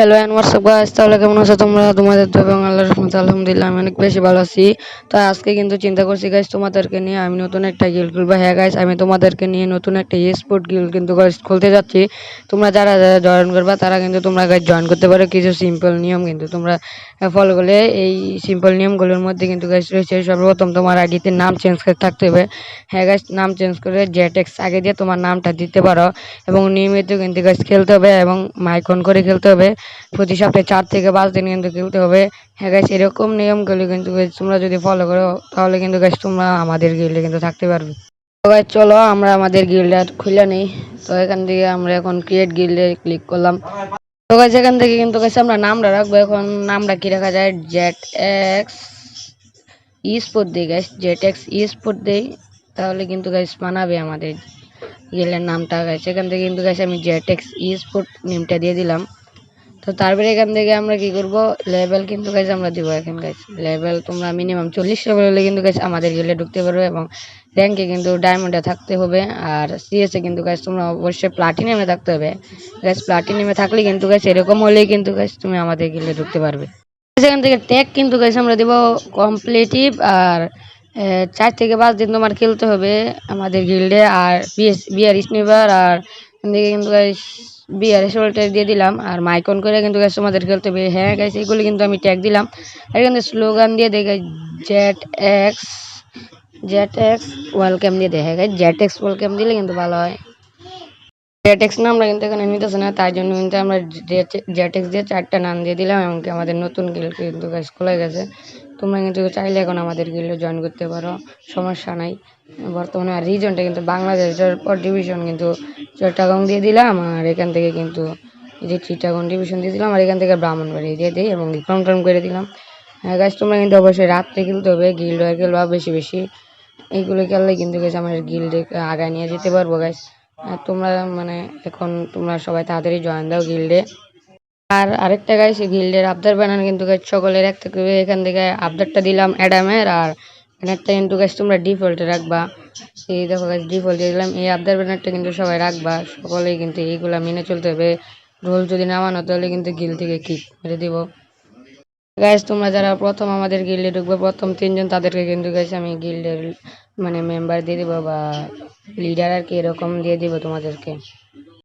Hello WhatsApp guys তাহলে কেমন আছো তোমরা? তোমাদের তো এবং আল্লাহর রহমতে আলহামদুলিল্লাহ, আমি অনেক বেশি ভালো আছি। তো আজকে কিন্তু চিন্তা করছি গাইস তোমাদেরকে নিয়ে আমি নতুন একটা গিল্ড খুলবো। হ্যাঁ গাইস আমি তোমাদেরকে নিয়ে নতুন একটা স্পোর্ট গিল্ড কিন্তু খুলতে যাচ্ছি। তোমরা যারা যারা জয়েন করবা, তারা কিন্তু তোমরা গাইস জয়েন করতে পারো। কিছু সিম্পল নিয়ম কিন্তু তোমরা ফলো করলে এই সিম্পল নিয়মগুলোর মধ্যে কিন্তু গাইস রয়েছে সর্বপ্রথম তোমার আইডিতে নাম চেঞ্জ করে থাকতে হবে। হ্যাঁ গাইস নাম চেঞ্জ করে জেটেক্স আগে দিয়ে তোমার নামটা দিতে পারো এবং নিয়মিত কিন্তু গাইস খেলতে হবে এবং মাইক অন করে খেলতে হবে। প্রতি সপ্তাহে চার থেকে পাঁচ দিন কিন্তু খেলতে হবে। হ্যাঁ গাইস এরকম নিয়মগুলো কিন্তু তোমরা যদি ফলো করো, তাহলে কিন্তু গাইস তোমরা আমাদের গিল্ডে কিন্তু থাকতে পারবে। তো guys, চলো আমরা আমাদের গিল্ডে খুলে নিই। তো এখান থেকে আমরা এখন ক্রিয়েট গিল্ডে ক্লিক করলাম। তো গাইস এখান থেকে কিন্তু গাইস আমরা নামটা রাখব। এখন নামটা কি রাখা যায়? জেট এক্স ই স্পোর্ট দিই guys Z X E sport দিই তাহলে কিন্তু গাইস মানাবে আমাদের গিল্ডের নামটা গাইস এখান থেকে কিন্তু গাইস আমি জেট এক্স ই স্পোর্ট নেমটা দিয়ে দিলাম। তো তারপরে এখান থেকে আমরা কি করব? লেভেল কিন্তু গাইস আমরা দিব এখন গাইস লেভেল তোমরা মিনিমাম চল্লিশ লেভেল হলে কিন্তু গাইস আমাদের গেলে ঢুকতে পারবে এবং র্যাঙ্কে কিন্তু ডায়মন্ডে থাকতে হবে আর সিএসএ কিন্তু গাইস তোমরা অবশ্যই প্লাটিনামে থাকতে হবে। গাইস প্লাটিনামে থাকলে কিন্তু গাইস এরকম হলেই কিন্তু গাইস তুমি আমাদের গেলে ঢুকতে পারবে। সেখান থেকে ট্যাগ কিন্তু গাইস আমরা দিব কমপ্লিটিভ আর চার থেকে পাঁচ দিন তোমার খেলতে হবে আমাদের গিল্ডে আর বিএস বিআর স্নিভার আর এখান থেকে কিন্তু গাইস বিআর সোল্টার দিয়ে দিলাম। আর মাইকন করে কিন্তু তোমাদের খেলতে হবে হ্যাঁ গাইস, এগুলো কিন্তু আমি ট্যাগ দিলাম। আর এখানে স্লোগান দিয়ে দেখে Z X Z X welcome দিয়ে। দেখে গাই জেট এক্স ওয়েলকাম দিলে কিন্তু ভালো হয়। জেটেক্স নামটা কিন্তু এখানে নিতেছে না, তাই জন্য কিন্তু আমরা জেটেক্স দিয়ে চারটা নাম দিয়ে দিলাম, এমনকি আমাদের নতুন গিল্ড কিন্তু খোলা গেছে। তোমরা কিন্তু চাইলে এখন আমাদের গিল্ডে জয়েন করতে পারো, সমস্যা নাই। বর্তমানে আর রিজনটা কিন্তু বাংলাদেশের পর ডিভিশন কিন্তু চট্টগ্রাম দিয়ে দিলাম, আর এখান থেকে কিন্তু এই যে চিটাগন ডিভিশন দিয়ে দিলাম, আর এখান থেকে ব্রাহ্মণবাড়ি দিয়ে দিই, এবং কনফার্ম করে দিলাম। হ্যাঁ গাছ তোমরা কিন্তু অবশ্যই রাত্রে খেলতে হবে গিল্ড খেলবা বেশি বেশি এইগুলো খেললে কিন্তু গেছে আমাদের গিল্ডে আগায় নিয়ে যেতে পারব গাছ তোমরা মানে এখন তোমরা সবাই তাড়াতাড়ি জয়েন দাও গিল্ডে আর আরেকটা গাইস গিল্ডের আবদার বানানো কিন্তু গাইস সকলের একটা করে এখান থেকে আবদারটা দিলাম অ্যাডামের আর একটা কিন্তু গাইস তোমরা ডিফল্টে রাখবা। এই দেখো গাইস ডিফল্ট দিলাম। এই আবদার ব্যানারটা কিন্তু সবাই রাখবা। সকলেই কিন্তু এইগুলা মেনে চলতে হবে। রোল যদি না মানো তাহলে কিন্তু গিল থেকে কিক মেরে দিব। গাইস তোমরা যারা প্রথম আমাদের গিল্ডে ঢুকবে, প্রথম তিনজন, তাদেরকে কিন্তু গাইস আমি গিল্ডের মানে মেম্বার দিয়ে দেবো বা লিডার আর কি এরকম দিয়ে দেবো তোমাদেরকে।